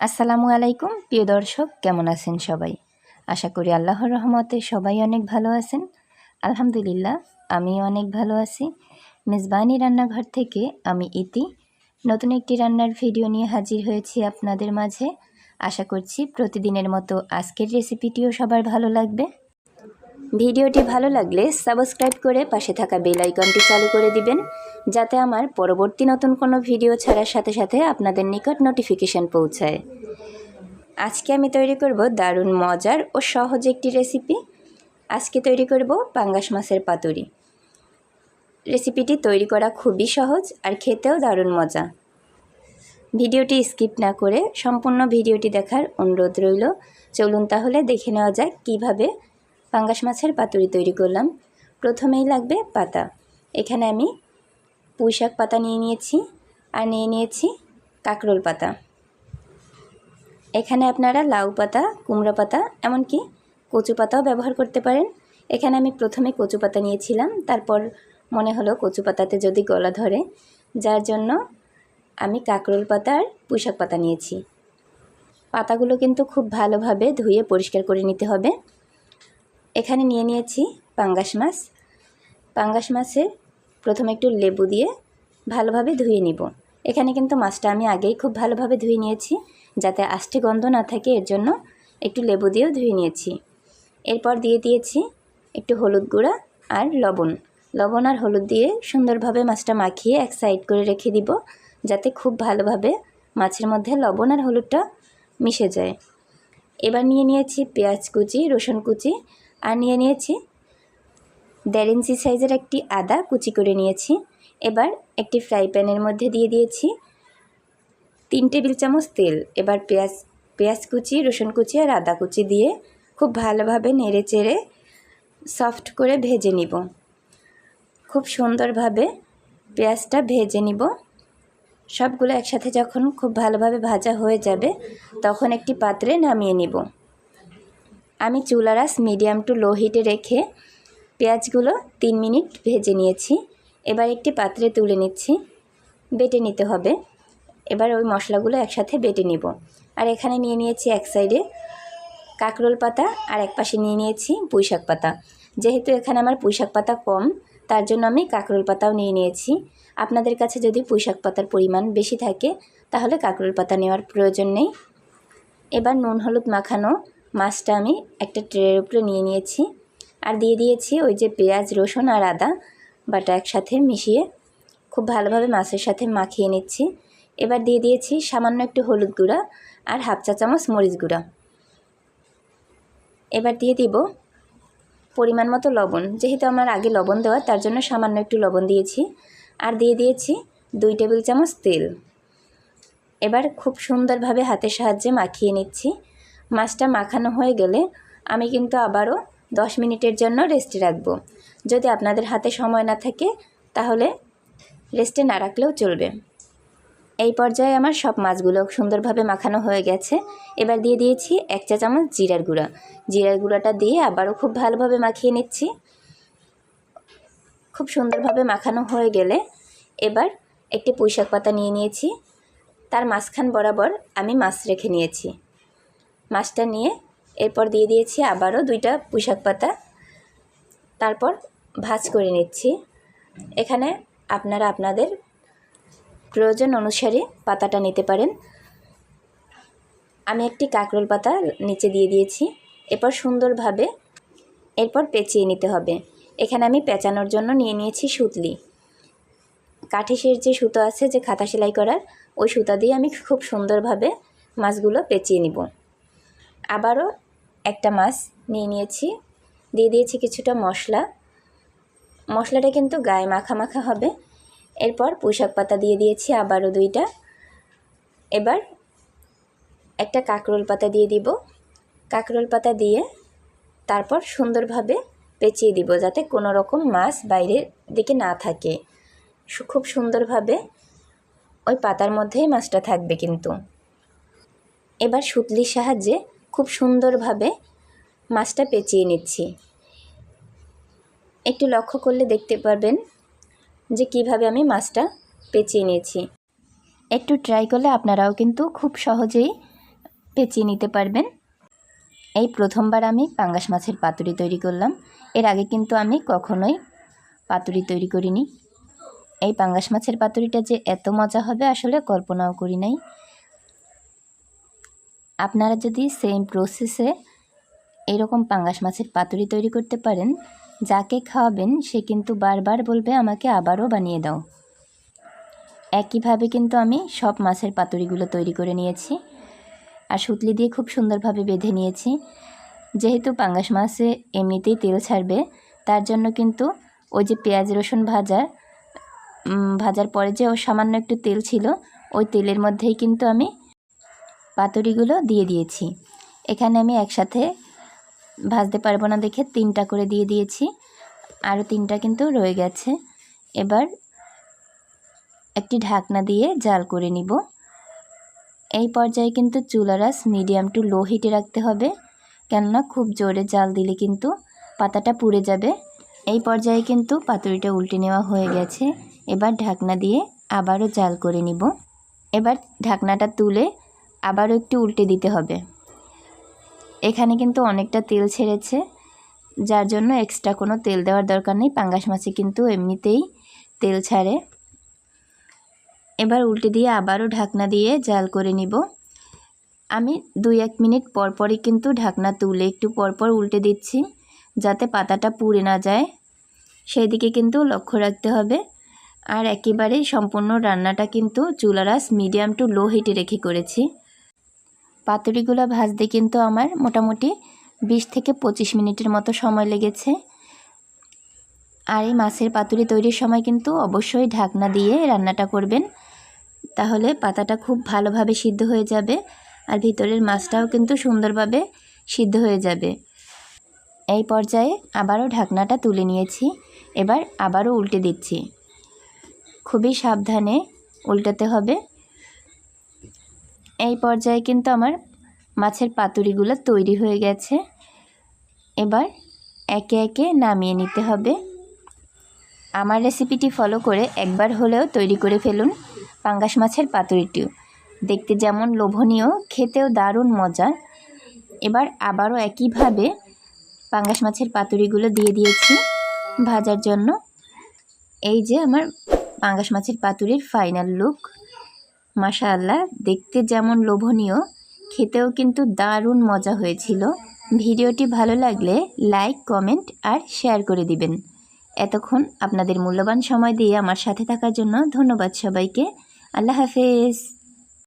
আসসালামু আলাইকুম, প্রিয় দর্শক, কেমন আছেন সবাই? আশা করি আল্লাহর রহমতে সবাই অনেক ভালো আছেন। আলহামদুলিল্লাহ আমি অনেক ভালো আছি। মেজবানি রান্নাঘর থেকে আমি ইতি, নতুন একটি রান্নার ভিডিও নিয়ে হাজির হয়েছি আপনাদের মাঝে। আশা করছি প্রতিদিনের মতো আজকের রেসিপিটিও সবার ভালো লাগবে। ভিডিওটি ভালো লাগলে সাবস্ক্রাইব করে পাশে থাকা বেল আইকনটি চালু করে দিবেন, যাতে আমার পরবর্তী নতুন কোনো ভিডিও ছাড়ার সাথে সাথে আপনাদের নিকট নোটিফিকেশান পৌঁছায়। আজকে আমি তৈরি করব দারুণ মজার ও সহজ একটি রেসিপি আজকে তৈরি করব পাঙ্গাস মাছের পাতুরি। রেসিপিটি তৈরি করা খুবই সহজ আর খেতেও দারুণ মজা। ভিডিওটি স্কিপ না করে সম্পূর্ণ ভিডিওটি দেখার অনুরোধ রইল। চলুন তাহলে দেখে নেওয়া যাক কীভাবে পাঙ্গাস মাছের পাতুরি তৈরি করলাম। প্রথমেই লাগবে পাতা। এখানে আমি পুঁইশাক পাতা নিয়ে নিয়েছি আর নিয়ে নিয়েছি কাঁকরোল পাতা। এখানে আপনারা লাউ পাতা, কুমড়া পাতা, এমনকি কচু পাতাও ব্যবহার করতে পারেন। এখানে আমি প্রথমে কচু পাতা নিয়েছিলাম, তারপর মনে হলো কচু পাতাতে যদি গলা ধরে, যার জন্য আমি কাঁকরোল পাতা আর পুঁইশাক পাতা নিয়েছি। পাতাগুলো কিন্তু খুব ভালোভাবে ধুয়ে পরিষ্কার করে নিতে হবে। এখানে নিয়ে নিয়েছি পাঙ্গাস মাছ। পাঙ্গাস মাছের প্রথমে একটু লেবু দিয়ে ভালোভাবে ধুয়ে নিব। এখানে কিন্তু মাছটা আমি আগেই খুব ভালোভাবে ধুয়ে নিয়েছি, যাতে আষ্টে গন্ধ না থাকে, এর জন্য একটু লেবু দিয়েও ধুয়ে নিয়েছি। এরপর দিয়ে দিয়েছি একটু হলুদ গুঁড়া আর লবণ। লবণ আর হলুদ দিয়ে সুন্দরভাবে মাছটা মাখিয়ে এক সাইড করে রেখে দিব, যাতে খুব ভালোভাবে মাছের মধ্যে লবণ আর হলুদটা মিশে যায়। এবার নিয়ে নিয়েছি পেঁয়াজ কুচি, রসুন কুচি আর নিয়ে নিয়েছি। দেড় ইঞ্চি সাইজের একটি আদা কুচি করে নিয়েছি। এবার একটি ফ্রাই প্যানের মধ্যে দিয়ে দিয়েছি তিন টেবিল চামচ তেল। এবার পেঁয়াজ পেঁয়াজ কুচি, রসুন কুচি আর আদা কুচি দিয়ে খুব ভালোভাবে নেড়ে চেড়ে সফট করে ভেজে নিব। খুব সুন্দরভাবে পেঁয়াজটা ভেজে নিব। সবগুলো একসাথে যখন খুব ভালোভাবে ভাজা হয়ে যাবে, তখন একটি পাত্রে নামিয়ে নিব। আমি চুলারাস মিডিয়াম টু লো হিটে রেখে পেঁয়াজগুলো তিন মিনিট ভেজে নিয়েছি। এবার একটি পাত্রে তুলে নিচ্ছি। বেটে নিতে হবে। এবার ওই মশলাগুলো একসাথে বেটে নিব। আর এখানে নিয়ে নিয়েছি এক সাইডে কাঁকরোল পাতা আর এক পাশে নিয়ে নিয়েছি পুঁইশাক পাতা। যেহেতু এখানে আমার পুঁইশাক পাতা কম, তার জন্য আমি কাঁকরোল পাতাও নিয়ে নিয়েছি। আপনাদের কাছে যদি পুঁইশাক পাতার পরিমাণ বেশি থাকে, তাহলে কাঁকরোল পাতা নেওয়ার প্রয়োজন নেই। এবার নুন হলুদ মাখানো মাছটা আমি একটা ট্রের উপরে নিয়ে নিয়েছি। আর দিয়ে দিয়েছি ওই যে পেঁয়াজ, রসুন আর আদা বাটা একসাথে মিশিয়ে খুব ভালোভাবে মাছের সাথে মাখিয়ে নিচ্ছি। এবার দিয়ে দিয়েছি সামান্য একটু হলুদ গুঁড়া আর হাফ চা চামচ মরিচ গুঁড়া। এবার দিয়ে দিব পরিমাণ মতো লবণ। যেহেতু আমার আগে লবণ দেওয়া, তার জন্য সামান্য একটু লবণ দিয়েছি। আর দিয়ে দিয়েছি দুই টেবিল চামচ তেল। এবার খুব সুন্দরভাবে হাতের সাহায্যে মাখিয়ে নিচ্ছি। মাছটা মাখানো হয়ে গেলে আমি কিন্তু আবারও দশ মিনিটের জন্য রেস্টে রাখব। যদি আপনাদের হাতে সময় না থাকে, তাহলে রেস্টে না রাখলেও চলবে। এই পর্যায়ে আমার সব মাছগুলো সুন্দরভাবে মাখানো হয়ে গেছে। এবার দিয়ে দিয়েছি এক চা চামচ জিরার গুঁড়া। জিরার গুঁড়াটা দিয়ে আবারও খুব ভালোভাবে মাখিয়ে নিচ্ছি। খুব সুন্দরভাবে মাখানো হয়ে গেলে এবার একটি পুঁইশাক পাতা নিয়ে নিয়েছি। তার মাঝখান বরাবর আমি মাছ রেখে নিয়েছি। মাছটা নিয়ে এরপর দিয়ে দিয়েছি আবারও দুইটা পুঁইশাক পাতা। তারপর ভাজ করে নিচ্ছি। এখানে আপনারা আপনাদের প্রয়োজন অনুসারে পাতাটা নিতে পারেন। আমি একটি কাঁকরোল পাতা নিচে দিয়ে দিয়েছি। এরপর সুন্দরভাবে এরপর পেঁচিয়ে নিতে হবে। এখানে আমি পেঁচানোর জন্য নিয়ে নিয়েছি সুতলি। কাঠিসের যে সুতো আছে, যে খাতা সেলাই করার, ওই সুতা দিয়ে আমি খুব সুন্দরভাবে মাছগুলো পেঁচিয়ে নিব। আবারও একটা মাছ নিয়ে নিয়েছি। দিয়ে দিয়েছি কিছুটা মশলা। মশলাটা কিন্তু গায়ে মাখা মাখা হবে। এরপর পুঁশাক পাতা দিয়ে দিয়েছি আবারও দুইটা। এবার একটা কাঁকরোল পাতা দিয়ে দিব। কাঁকরোল পাতা দিয়ে তারপর সুন্দরভাবে পেঁচিয়ে দিব যাতে কোনো রকম মাছ বাইরের দিকে না থাকে। খুব সুন্দরভাবে ওই পাতার মধ্যেই মাছটা থাকবে কিন্তু। এবার সুতলির সাহায্যে খুব সুন্দরভাবে মাছটা পেঁচিয়ে নিচ্ছি। একটু লক্ষ্য করলে দেখতে পারবেন যে কীভাবে আমি মাছটা পেঁচিয়ে নিয়েছি। একটু ট্রাই করলে আপনারাও কিন্তু খুব সহজেই পেঁচিয়ে নিতে পারবেন। এই প্রথমবার আমি পাঙ্গাস মাছের পাতুরি তৈরি করলাম। এর আগে কিন্তু আমি কখনোই পাতুরি তৈরি করিনি। এই পাঙ্গাস মাছের পাতুরিটা যে এত মজা হবে আসলে কল্পনাও করি নাই। আপনারা যদি সেম প্রসেসে এরকম পাঙ্গাস মাছের পাতুরি তৈরি করতে পারেন, যাকে খাওয়াবেন সে কিন্তু বারবার বলবে আমাকে আবারও বানিয়ে দাও। একইভাবে কিন্তু আমি সব মাছের পাতুরিগুলো তৈরি করে নিয়েছি আর সুতলি দিয়ে খুব সুন্দরভাবে বেঁধে নিয়েছি। যেহেতু পাঙ্গাস মাছে এমনিতেই তেল ছাড়বে, তার জন্য কিন্তু ওই যে পেঁয়াজ, রসুন ভাজা ভাজার পরে যে ও সামান্য একটু তেল ছিল, ওই তেলের মধ্যেই কিন্তু আমি পাতুরিগুলো দিয়ে দিয়েছি। এখানে আমি একসাথে ভাজতে পারব না দেখে তিনটা করে দিয়ে দিয়েছি। আরও তিনটা কিন্তু রয়ে গেছে। এবার একটি ঢাকনা দিয়ে জাল করে নিব। এই পর্যায়ে কিন্তু চুলারাস মিডিয়াম টু লো হিটে রাখতে হবে, কেননা খুব জোরে জাল দিলে কিন্তু পাতাটা পুড়ে যাবে। এই পর্যায়ে কিন্তু পাতুরিটা উল্টে নেওয়া হয়ে গেছে। এবার ঢাকনা দিয়ে আবারও জাল করে নিব। এবার ঢাকনাটা তুলে আবারও একটু উল্টে দিতে হবে। এখানে কিন্তু অনেকটা তেল ছেড়েছে, যার জন্য এক্সট্রা কোনো তেল দেওয়ার দরকার নেই। পাঙ্গাস মাছে কিন্তু এমনিতেই তেল ছাড়ে। এবার উল্টে দিয়ে আবারও ঢাকনা দিয়ে জাল করে নিব। আমি দুই এক মিনিট পর পরই কিন্তু ঢাকনা তুলে একটু পরপর উল্টে দিচ্ছি, যাতে পাতাটা পুড়ে না যায়। সেই দিকে কিন্তু লক্ষ্য রাখতে হবে। আর একেবারে সম্পূর্ণ রান্নাটা কিন্তু চুলারাস মিডিয়াম টু লো হিটে রেখে করেছি। পাতুরিগুলো ভাজতে কিন্তু আমার মোটামুটি বিশ থেকে পঁচিশ মিনিটের মতো সময় লেগেছে। আর এই মাছের পাতুরি তৈরির সময় কিন্তু অবশ্যই ঢাকনা দিয়ে রান্নাটা করবেন। তাহলে পাতাটা খুব ভালোভাবে সিদ্ধ হয়ে যাবে আর ভিতরের মাছটাও কিন্তু সুন্দরভাবে সিদ্ধ হয়ে যাবে। এই পর্যায়ে আবারও ঢাকনাটা তুলে নিয়েছি, এবার আবারও উল্টে দিচ্ছি। খুবই সাবধানে উল্টাতে হবে। এই পর্যায়ে কিন্তু আমার মাছের পাতুরিগুলো তৈরি হয়ে গেছে। এবার একে একে নামিয়ে নিতে হবে। আমার রেসিপিটি ফলো করে একবার হলেও তৈরি করে ফেলুন পাঙ্গাস মাছের পাতুরিটিও। দেখতে যেমন লোভনীয়, খেতেও দারুণ মজা এবার আবারও একইভাবে পাঙ্গাস মাছের পাতুরিগুলো দিয়ে দিয়েছি ভাজার জন্য। এই যে আমার পাঙ্গাস মাছের পাতুরির ফাইনাল লুক মাশাআল্লাহ, দেখতে যেমন লোভনীয়, খেতেও কিন্তু দারুণ মজা হয়েছিল। ভিডিওটি ভালো লাগলে লাইক, কমেন্ট আর শেয়ার করে দিবেন। এতক্ষণ আপনাদের মূল্যবান সময় দিয়ে আমার সাথে থাকার জন্য ধন্যবাদ সবাইকে। আল্লাহ হাফেজ।